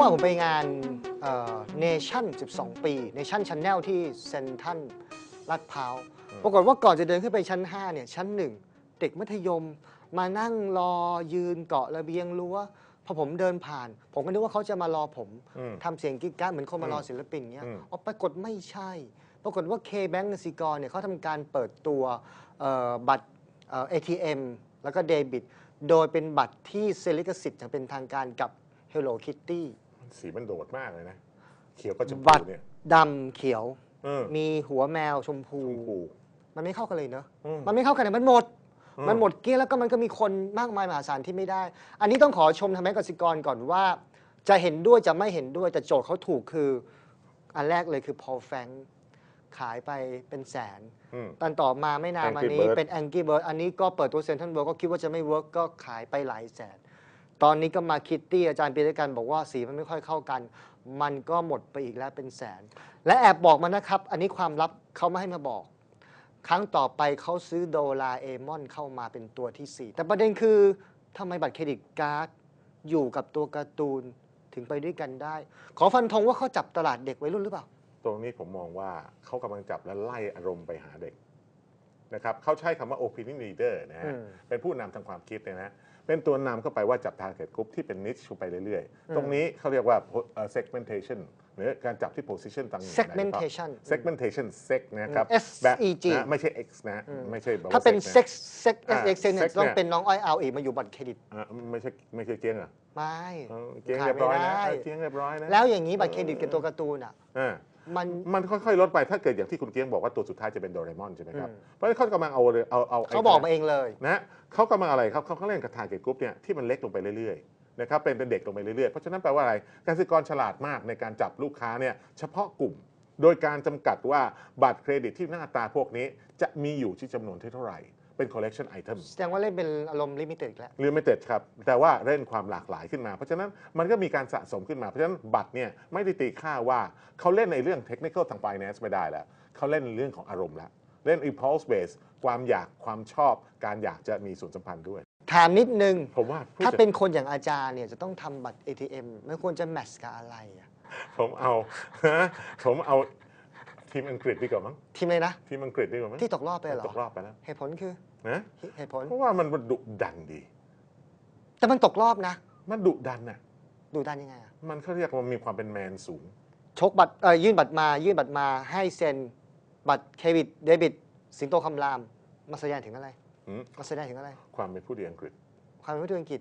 มื่อวานผมไปงานเนชั่น 12 ปีเนชั่นชันแนลที่เซนทรันลาดพร้าวปรากฏว่าก่อนจะเดินขึ้นไปชั้น 5 เนี่ย ชั้น 1 เด็กมัธยมมานั่งรอยืนเกาะระเบียงรั้วพอผมเดินผ่าน ผมก็นึกว่าเขาจะมารอผมอืมทำเสียงกิ๊กก้าเหมือนคนมารอศิลปินเงี้ยอืมอ๋อปรากฏไม่ใช่ ปรากฏว่า K-Bank กสิกรเนี่ยเขาทำการเปิดตัวเอ่อบัตรเอ่อ ATM แล้วก็เดบิต โดยเป็นบัตรที่เซลิกสิทธิ์อย่างเป็นทางการกับ Hello Kitty สีมันโดดมากเลยนะ เขียวก็ชมบัพูตรเนี่ย ดำเขียว เออ มีหัวแมวชมพู ชมพู มันไม่เข้ากันเลยเนอะอืมมันไม่เข้ากันเลยมันหมด อืม มันหมดเกลี้ยงแล้วก็มันก็มีคนมากมายมหาศาลที่ไม่ได้ อันนี้ต้องขอชมทางแบงก์กสิกรก่อนว่า จะเห็นด้วยจะไม่เห็นด้วยแต่โจทย์เขาถูกคือ อันแรกเลยคือ Paul Frank ขายไปเป็นแสน อืม ตอนต่อมาไม่นาน Angry มานี้ Bird เป็น Angry Bird อันนี้ก็เปิดตัวเซ็นทรัลเวิร์ก็คิดว่าจะไม่เวิร์กก็ขายไปหลายแสน ตอนนี้ก็มาคิตตี้อาจารย์ปีด้วยกันบอกว่าสีมันไม่ค่อยเข้ากัน มันก็หมดไปอีกแล้วเป็นแสน และแอบบอกมานะครับ อันนี้ความลับเขาไม่ให้มาบอก ครั้งต่อไปเขาซื้อโดราเอมอนเข้ามาเป็นตัวที่ 4 แต่ประเด็นคือทำไมบัตรเครดิตการ์ดอยู่กับตัวการ์ตูนถึงไปด้วยกันได้ ขอฟันธงว่าเขาจับตลาดเด็กวัยรุ่นหรือเปล่า ตรงนี้ผมมองว่าเขากำลังจับและไล่อารมณ์ไปหาเด็ก นะครับเขาใช้คำว่า opinion leader นะอืฮะมเป็นผู้นำทางความคิดเนยนะเป็นตัวนำเข้าไปว่าจับ target group ที่เป็น niche ไปเรื่อยๆ ตรงนี้เขาเรียกว่าเอ่อ segmentation หรือการจับที่ position ต่างๆ segmentation segmentation sec นะครับอืมแบบ SEG นะไม่ใช่ x นะไม่ใช่แบบว่ถ้าเป็น sex นะเซ็กเซ็กอ่าเอ็กเซ็กเนี่ย sex ต้องเนี่ยเป็นน้องอ้อยเอาอีกมาอยู่บัตรเครดิตอะไม่ใช่ไม่ใช่เกี้ยงเหรอไม่เออเกี้ยงขายเรียบร้อยนะไม่ได้เออเกี้ยงเรียบร้อยนะแล้วอย่างนี้บัตรเครดิตกับตัวการ์ตูนอะอ่า มัน มันค่อยๆลดไปถ้าเกิดอย่างที่คุณเกียงบอกว่าตัวสุดท้ายจะเป็นโดเรมอนใช่ไหมครับ อืม เพราะฉะนั้นเขากำลังเอาเลยเอาเอาเขาบอกมาเองเลย นะเขากำลังอะไรครับเขาเขาเล่นกับทาร์เก็ตกรุ๊ปเนี่ยที่มันเล็กลงไปเรื่อยๆนะครับเป็นเป็นเด็กลงไปเรื่อยๆ เพราะฉะนั้นแปลว่าอะไรกสิกรฉลาดมากในการจับลูกค้าเนี่ยเฉพาะกลุ่ม โดยการจำกัดว่าบัตรเครดิตที่หน้าตาพวกนี้จะมีอยู่ที่จำนวนเท่าไหร่ เป็น collection item แสดงว่าเล่นเป็นอารมณ์ลิมิเต็ดแล้วลิมิเต็ดครับ แต่ว่าเล่นความหลากหลายขึ้นมา เพราะฉะนั้นมันก็มีการสะสมขึ้นมา เพราะฉะนั้นบัตรเนี่ยไม่ได้ตีค่าว่าเขาเล่นในเรื่องเทคนิคทาง finance ไม่ได้แล้ว เขาเล่นในเรื่องของอารมณ์แล้วเล่น impulse base ความอยากความชอบ การอยากจะมีส่วนสัมพันธ์ด้วย ถามนิดนึง ผมว่าผู้ถ้าจัดเป็นคนอย่างอาจารย์เนี่ยจะต้องทำบัตร ATM ไม่ควรจะแมทช์กับอะไรอะผมเอา ผมเอา ทีมอังกฤษดีกว่ามั้งทีมเลยนะ ทีมอังกฤษดีกว่ามั้งที่ตกรอบไปเหรอ ตกรอบไปแล้ว เหตุผลคือนะเหตุผล เพราะว่ามันดุดันดี แต่มันตกรอบนะ มันดุดันน่ะดูดันยังไงอะมันเขาเรียกว่ามีความเป็นแมนสูง ชกบัตรเออยื่นบัตรมา ยื่นบัตรมาให้เซ็นบัตรเครดิตเดบิต สิงโตคำรามมาแสดงถึงอะไรหืมมาแสดงถึงอะไร ความเป็นผู้ดีอังกฤษ ความเป็นผู้ดูอังกฤษ